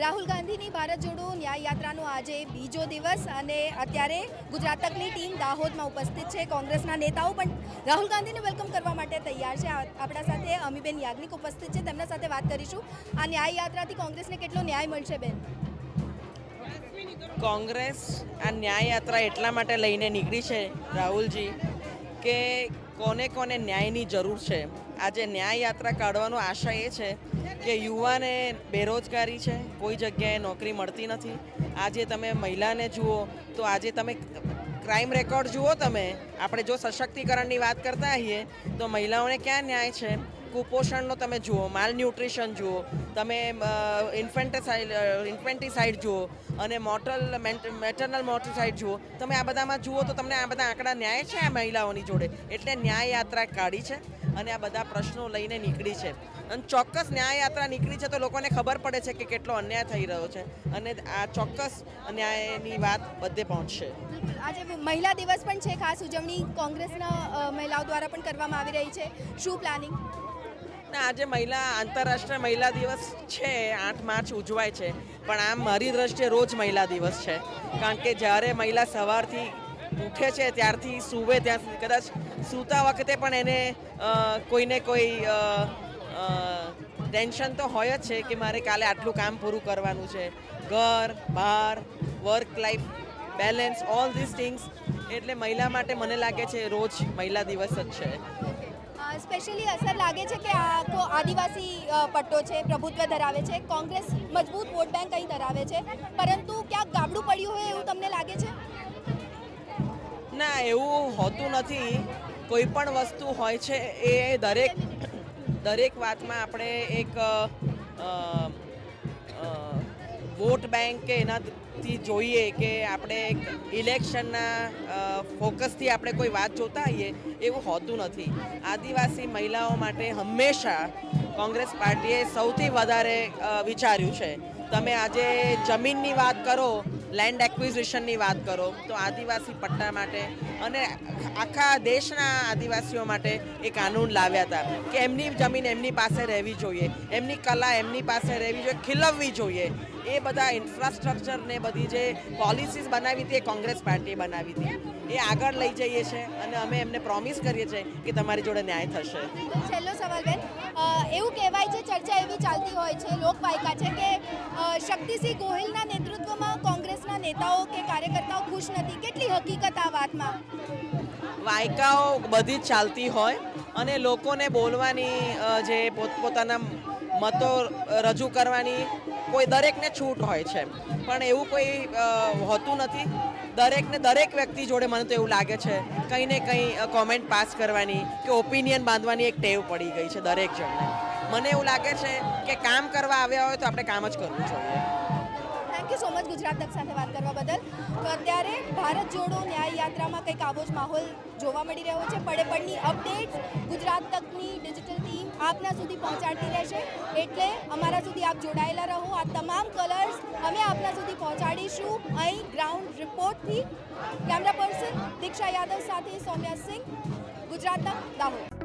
રાહુલ ગાંધીની ભારત જોડો ન્યાય યાત્રાનો આજે બીજો દિવસ અને અત્યારે ગુજરાત તકની ટીમ દાહોદમાં ઉપસ્થિત છે, કોંગ્રેસના નેતાઓ પણ રાહુલ ગાંધીને વેલકમ કરવા માટે તૈયાર છે. આપણા સાથે અમીબેન યાજ્ઞિક ઉપસ્થિત છે, તેમના સાથે વાત કરીશું. આ ન્યાય યાત્રાથી કોંગ્રેસને કેટલો ન્યાય મળશે, બેન? કોંગ્રેસ આ ન્યાય યાત્રા એટલા માટે લઈને નીકળી છે રાહુલજી. કે કોને કોને ન્યાયની જરૂર છે? આજે ન્યાય યાત્રા કાઢવાનો આશા એ છે કે યુવાને બેરોજગારી છે, કોઈ જગ્યાએ નોકરી મળતી નથી. આજે તમે મહિલાને જુઓ, તો આજે તમે ક્રાઇમ રેકોર્ડ જુઓ તમે. આપણે જો સશક્તિકરણની વાત કરતા હોઈએ તો મહિલાઓને ક્યાં ન્યાય છે? કુપોષણનો તમે જુઓ માલ ન્યુટ્રિશન જુઓ, તમે ઇન્ફેન્ટિસાઇડ ઇન્ફેન્ટિસાઇડ જુઓ અને મોટલ મેટર્નલ મોર્ટિસાઇડ જુઓ, તમે આ બધામાં જુઓ તો તમને આ બધા આંકડા ન્યાય છે આ મહિલાઓની જોડે? એટલે ન્યાય યાત્રા કાઢી છે અને આ બધા પ્રશ્નો લઈને નીકળી છે. અને ચોક્કસ ન્યાય યાત્રા નીકળી છે તો લોકોને ખબર પડે છે કે કેટલો અન્યાય થઈ રહ્યો છે અને આ ચોક્કસ ન્યાયની વાત બધે પહોંચશે. આજે મહિલા દિવસ પણ છે ખાસ ઉજવણી કોંગ્રેસના મહિલાઓ દ્વારા પણ કરવામાં આવી રહી છે. શું પ્લાનિંગ ના આજે મહિલા, આંતરરાષ્ટ્રીય મહિલા દિવસ છે, આઠ માર્ચ ઉજવાય છે. પણ આમ મારી દ્રષ્ટિએ રોજ મહિલા દિવસ છે. કારણ કે જ્યારે મહિલા સવારથી ઉઠે છે, ત્યારથી સૂવે ત્યાં સુધી. કદાચ સૂતા વખતે પણ એને કોઈને કોઈ ટેન્શન તો હોય જ છે કે મારે કાલે આટલું કામ પૂરું કરવાનું છે. ઘર, બહાર work life balance all this things એટલે મહિલા માટે મને લાગે છે રોજ મહિલા દિવસ જ છે. સ્પેશિયલી અસર લાગે છે કે આ આખો આદિવાસી પટ્ટો છે, પ્રભુત્વ ધરાવે છે, કોંગ્રેસ મજબૂત વોટ બેંક અહીં ધરાવે છે. પરંતુ ક્યાંક ગાબડું પડ્યું હોય એવું તમને લાગે છે? ના, એવું હોતું નથી. કોઈ પણ વસ્તુ હોય છે એ દરેક દરેક વાતમાં આપણે એક વોટ બેંક કે એનાથી જોઈએ કે આપણે ઇલેક્શનના ફોકસથી આપણે કોઈ વાત જોતા હોઈએ એવું હોતું નથી. આદિવાસી મહિલાઓ માટે હંમેશા કોંગ્રેસ પાર્ટીએ સૌથી વધારે વિચાર્યું છે. તમે આજે જમીનની વાત કરો લેન્ડ એક્વિઝિશનની વાત કરો, તો આદિવાસી પટ્ટા માટે અને આખા દેશના આદિવાસીઓ માટે એ કાનૂન લાવ્યા હતા કે એમની જમીન એમની પાસે રહેવી જોઈએ, એમની કલા એમની પાસે રહેવી જોઈએ, ખીલવવી જોઈએ. એ બધા ઇન્ફ્રાસ્ટ્રક્ચર ને બધી જે પોલિસીસ બનાવી હતી એ કોંગ્રેસ પાર્ટીએ બનાવી હતી. એ આગળ લઈ જઈએ છીએ અને અમે એમને પ્રોમિસ કરીએ છીએ કે તમારી જોડે ન્યાય થશે. છેલ્લો સવાલ બેન. એવું કહેવાય છે, ચર્ચા એવી ચાલતી હોય છે, લોકવાયકા છે કે શક્તિસિંહ ગોહિલના કોંગ્રેસના નેતાઓ કે કાર્યકર્તાઓ ખુશ નથી? કેટલી હકીકત આ વાતમાં? વાયકાઓ બધી જ ચાલતી હોય અને લોકોને બોલવાની જે પોતપોતાના મતો રજૂ કરવાની કોઈ દરેકને છૂટ હોય છે. પણ એવું કોઈ હોતું નથી. દરેકને દરેક વ્યક્તિ જોડે મને તો એવું લાગે છે, કંઈ ને કંઈ કોમેન્ટ પાસ કરવાની કે ઓપિનિયન બાંધવાની એક ટેવ પડી ગઈ છે દરેક જણને. મને એવું લાગે છે કે કામ કરવા આવ્યા હોય તો આપણે કામ જ કરવું જોઈએ. યુ સો મચ ગુજરાત તક સાથે વાત કરવા બદલ. તો અત્યારે ભારત જોડો ન્યાય યાત્રામાં કંઈક આવો જ માહોલ જોવા મળી રહ્યો છે. પડે પડની અપડેટ્સ ગુજરાત તકની ડિજિટલ ટીમ આપના સુધી પહોંચાડતી રહેશે. એટલે અમારા સુધી આપ જોડાયેલા રહો. આ તમામ કલર્સ અમે આપના સુધી પહોંચાડીશું. અહીં ગ્રાઉન્ડ રિપોર્ટથી કેમેરા પર્સન દીક્ષા યાદવ સાથે સૌમ્યા સિંહ, ગુજરાત તક દાહોદ.